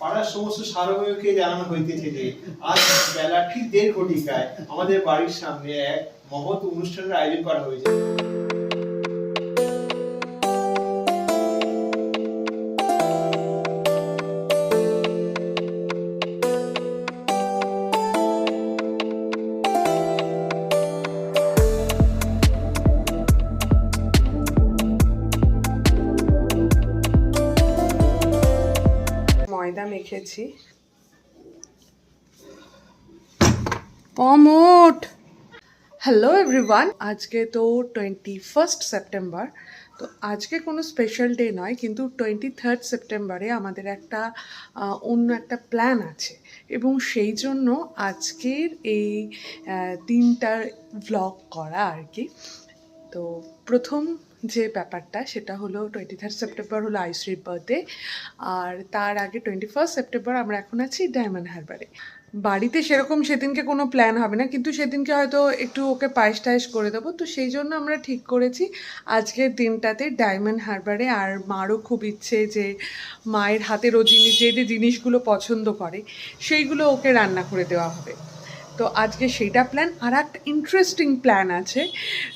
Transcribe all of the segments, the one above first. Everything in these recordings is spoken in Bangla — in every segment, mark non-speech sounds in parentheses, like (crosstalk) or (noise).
পাড়ার সমস্ত সার্বজনীনকে জানানো হইতেছে যে, আজ বেলা ঠিক দেড় ঘটিকায় আমাদের বাড়ির সামনে এক মহৎ অনুষ্ঠানের আয়োজন করা হয়েছে। মেখেছি পমোট হ্যালো এভরিওয়ান আজকে তো টোয়েন্টি ফার্স্ট সেপ্টেম্বর তো আজকে কোনো স্পেশাল ডে নয় কিন্তু টোয়েন্টি থার্ড সেপ্টেম্বরে আমাদের একটা অন্য একটা প্ল্যান আছে। এবং সেই জন্য আজকের এই আহ, দিনটার ভ্লগ করা আর কি। তো প্রথম যে ব্যাপারটা সেটা হলো টোয়েন্টি থার্ড সেপ্টেম্বর হলো আইসরির বার্থডে আর তার আগে টোয়েন্টি ফার্স্ট সেপ্টেম্বর আমরা এখন আছি ডায়মন্ড হারবারে বাড়িতে সেরকম সেদিনকে কোনো প্ল্যান হবে না, কিন্তু সেদিনকে হয়তো একটু ওকে পায়েস টায়েস করে দেবো, তো সেই জন্য আমরা ঠিক করেছি আজকের দিনটাতে ডায়মন্ড হারবারে আর মারও খুব ইচ্ছে যে মায়ের হাতের ও জিনিস যে যে জিনিসগুলো পছন্দ করে, সেইগুলো ওকে রান্না করে দেওয়া হবে। তো আজকে সেটা প্ল্যান আর একটা ইন্টারেস্টিং প্ল্যান আছে।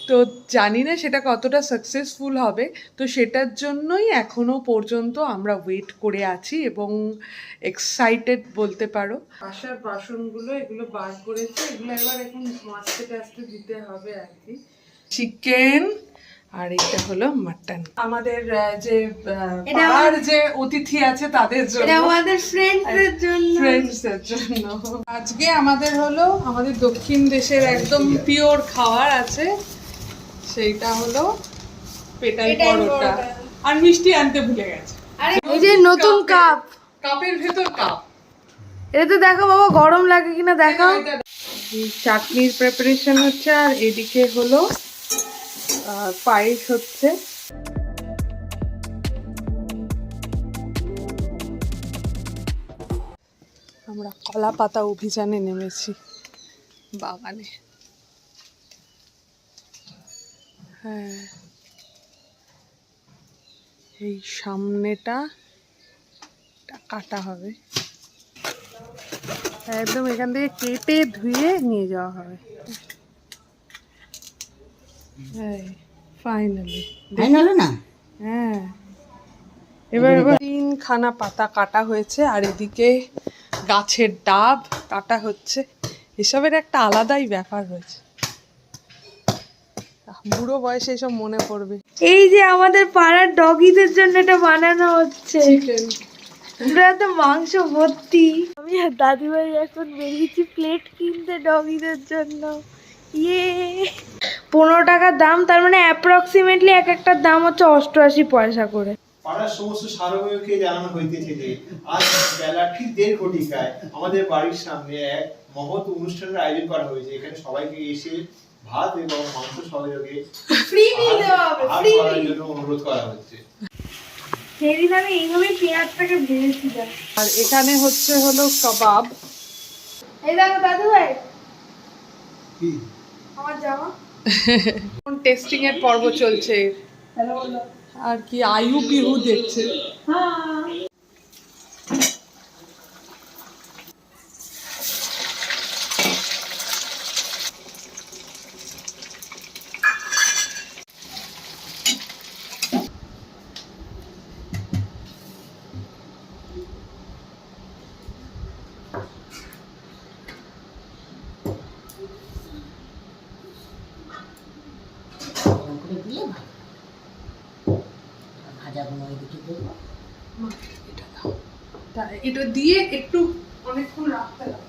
তো জানি না সেটা কতটা সাকসেসফুল হবে। তো সেটার জন্যই এখনও পর্যন্ত আমরা ওয়েট করে আছি এবং এক্সাইটেড বলতে পারো। আসার বাসনগুলো এগুলো বার করেছে এগুলো এবার এখন মাছতে টাছতে দিতে হবে আর কি। চিকেন আর এটা হলো মাটন। আমাদের যে পাড়ার যে অতিথি আছে তাদের জন্য। এটা আমাদের ফ্রেন্ডদের জন্য। ফ্রেন্ডসদের জন্য। আজকে আমাদের হলো আমাদের দক্ষিণ দেশের একদম পিওর খাবার আছে। সেইটা হলো পেটাই পরোটা। আর মিষ্টি আনতে ভুলে গেছে। আরে এই যে নতুন কাপ। কাপের ভেতর কাপ। এটা তো দেখো বাবা গরম লাগে কিনা দেখো চাটনির প্রিপারেশন হচ্ছে আর এদিকে হলো পায়েস হচ্ছে। আমরা কলা পাতা অভিযানে নেমেছি। বাগানে হ্যাঁ। এই সামনেটা কাটা হবে। একদম এখান থেকে কেটে ধুয়ে নিয়ে যাওয়া হবে। ফাইনালি ফাইনাল না? হ্যাঁ। এবার এবার তিনখানা পাতা কাটা হয়েছে আর এদিকে গাছের ডাব কাটা হচ্ছে। এসবের একটা আলাদাই ব্যাপার রয়েছে বুড়ো বয়সে এসব মনে পড়বে। এই যে আমাদের পাড়ার ডগিদের জন্য এটা বানানো হচ্ছে। পুরো তো মাংস ভর্তি। আমি আর দাদিভাই এখন বেরিয়েছি প্লেট কিনতে ডগিদের জন্য। ইয়ে। পনেরো টাকার দাম তার মানে অ্যাপ্রক্সিমেটলি এক একটার দাম হচ্ছে অষ্টআশি পয়সা করে। পাড়ার সমস্ত জানানো হইতেছে যে আজ বেলা ঠিক দেড় ঘটিকায় আমাদের বাড়ির সামনে এক মহৎ অনুষ্ঠানের আয়োজন করা হয়েছে। এখানে সবাইকে এসে ভাত এবং মাংস সহযোগে করার জন্য অনুরোধ করা হচ্ছে। সেদিন আমি এইভাবেই পেঁয়াজটাকে ভেজেছিলাম। আর এখানে হচ্ছে হলো কাবাব। এই দেখো দাদু ভাই কি? আমার জামা। টেস্টিং এর পর্ব চলছে? আর কি আয়ু বিহু দেখছে হ্যাঁ এরকম করে দিলে ভালো ভাজাগুলো ওইদিকে দেবো এটা দাও তা এটা দিয়ে একটু অনেকক্ষণ রাখতে হবে।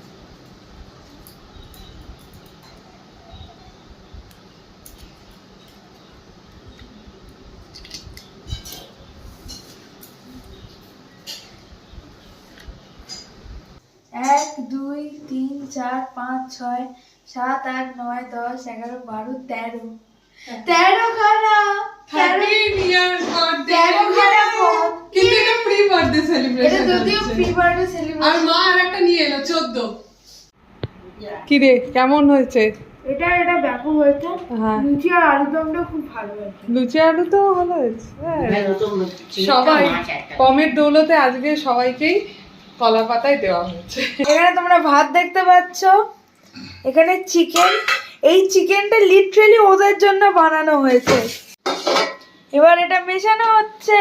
এক, দুই, তিন, চার, পাঁচ, ছয়, সাত, আট, নয়, দশ, এগারো, বারো, তেরো। তেরো খানা হ্যাঁ। আলু দমটা খুব ভালো লুচি আলু তো ভালো হয়েছে। হ্যাঁ। সবাই কমের দৌলতে আজকে সবাইকেই কলা পাতায় দেওয়া হয়েছে। এখানে তোমরা ভাত দেখতে পাচ্ছ। এখানে চিকেন এই চিকেনটা লিটারেলি ওদের জন্য বানানো হয়েছে। এবার এটা মেশানো হচ্ছে।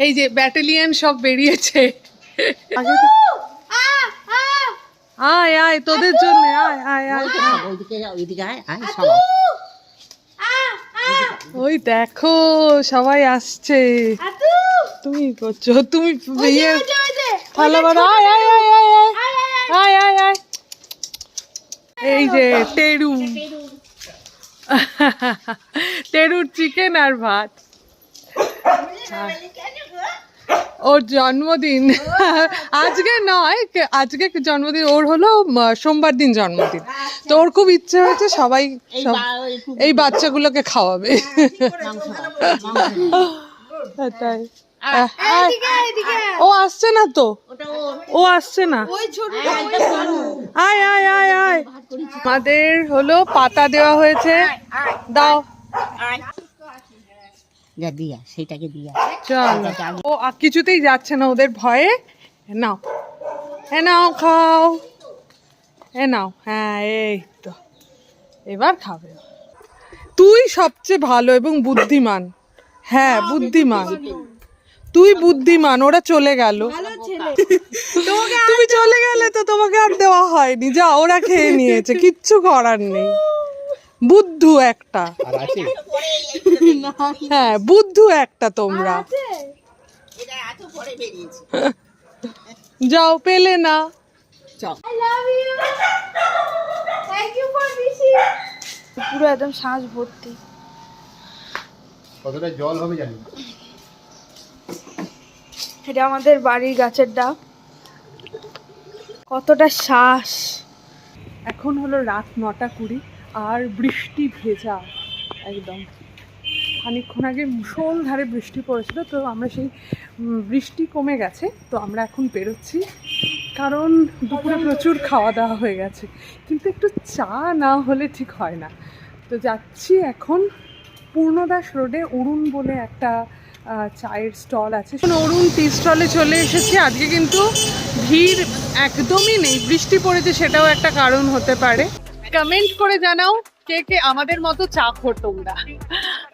এই যে ব্যাটালিয়ান সব বেরিয়েছে। আয় আয় তোদের জন্য আয় আয় আয়। ওই দেখো সবাই আসছে। তুমি করছ তুমি ভালো ইয়ে আয় আয়। আয় আয় আয়। আয় আয় আয়। এই যে তেরু। তেরুর চিকেন আর ভাত। ওর জন্মদিন। (laughs) আজকে নয় আজকে জন্মদিন ওর হলো সোমবার দিন জন্মদিন। তো ওর খুব ইচ্ছে হয়েছে সবাই এই বাচ্চাগুলোকে খাওয়াবে। তাই। ও আসছে না তো? ও আসছে না? আয় আয় আয় আয়। আমাদের হলো পাতা দেওয়া হয়েছে। দাও। যা দিয়া সেটাকে দিয়া। চল। ও কিছুতেই যাচ্ছে না ওদের ভয়ে। নাও। এ নাও খাও। এ নাও। হ্যাঁ এই তো। এবার খাবে। তুই সবচেয়ে ভালো এবং বুদ্ধিমান। হ্যাঁ বুদ্ধিমান। তুই বুদ্ধিমান ওরা চলে গেল। তুমি চলে গেলে তো তোমাকে আর দেওয়া হয়নি। যা ওরা খেয়ে নিয়েছে কিচ্ছু করার নেই। বুদ্ধু একটা। হ্যাঁ বুদ্ধু একটা তোমরা। যাও পেলে না। পুরো একদম শ্বাস ভর্তি। কতটা জল হবে জানি? না। এটা আমাদের বাড়ির গাছের ডাব। কতটা শ্বাস। এখন হলো রাত নটা কুড়ি, আর বৃষ্টি ভেজা, একদম। খানিকক্ষণ আগে মুষলধারে বৃষ্টি পড়েছিল, তো আমরা সেই বৃষ্টি কমে গেছে, তো আমরা এখন বেরোচ্ছি। কারণ দুপুরে প্রচুর খাওয়া দাওয়া হয়ে গেছে, কিন্তু একটু চা না হলে ঠিক হয় না। তো যাচ্ছি এখন পূর্ণদাস রোডে, অরুণ বলে একটা চায়ের স্টল আছে। অরুণ টি স্টলে চলে এসেছি। আজকে কিন্তু ভিড় একদমই নেই। বৃষ্টি পড়েছে সেটাও একটা কারণ হতে পারে। কমেন্ট করে জানাও কে কে আমাদের মতো চা খোর তোমরা।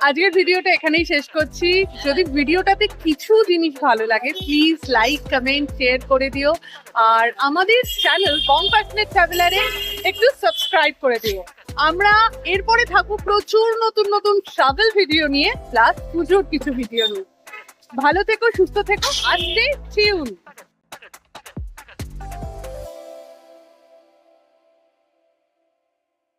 আজকের ভিডিওটা এখানেই শেষ করছি। যদি ভিডিওটাতে কিছু জিনিস ভালো লাগে প্লিজ লাইক কমেন্ট শেয়ার করে দিও। আর আমাদের চ্যানেল কম্পাসনেট ট্রাভেলারে একটু সাবস্ক্রাইব করে দিও। আমরা এরপরে থাকব প্রচুর নতুন নতুন ট্রাভেল ভিডিও নিয়ে প্লাস পুজোর কিছু ভিডিও নিয়ে। ভালো থেকো, সুস্থ থেকো আসতে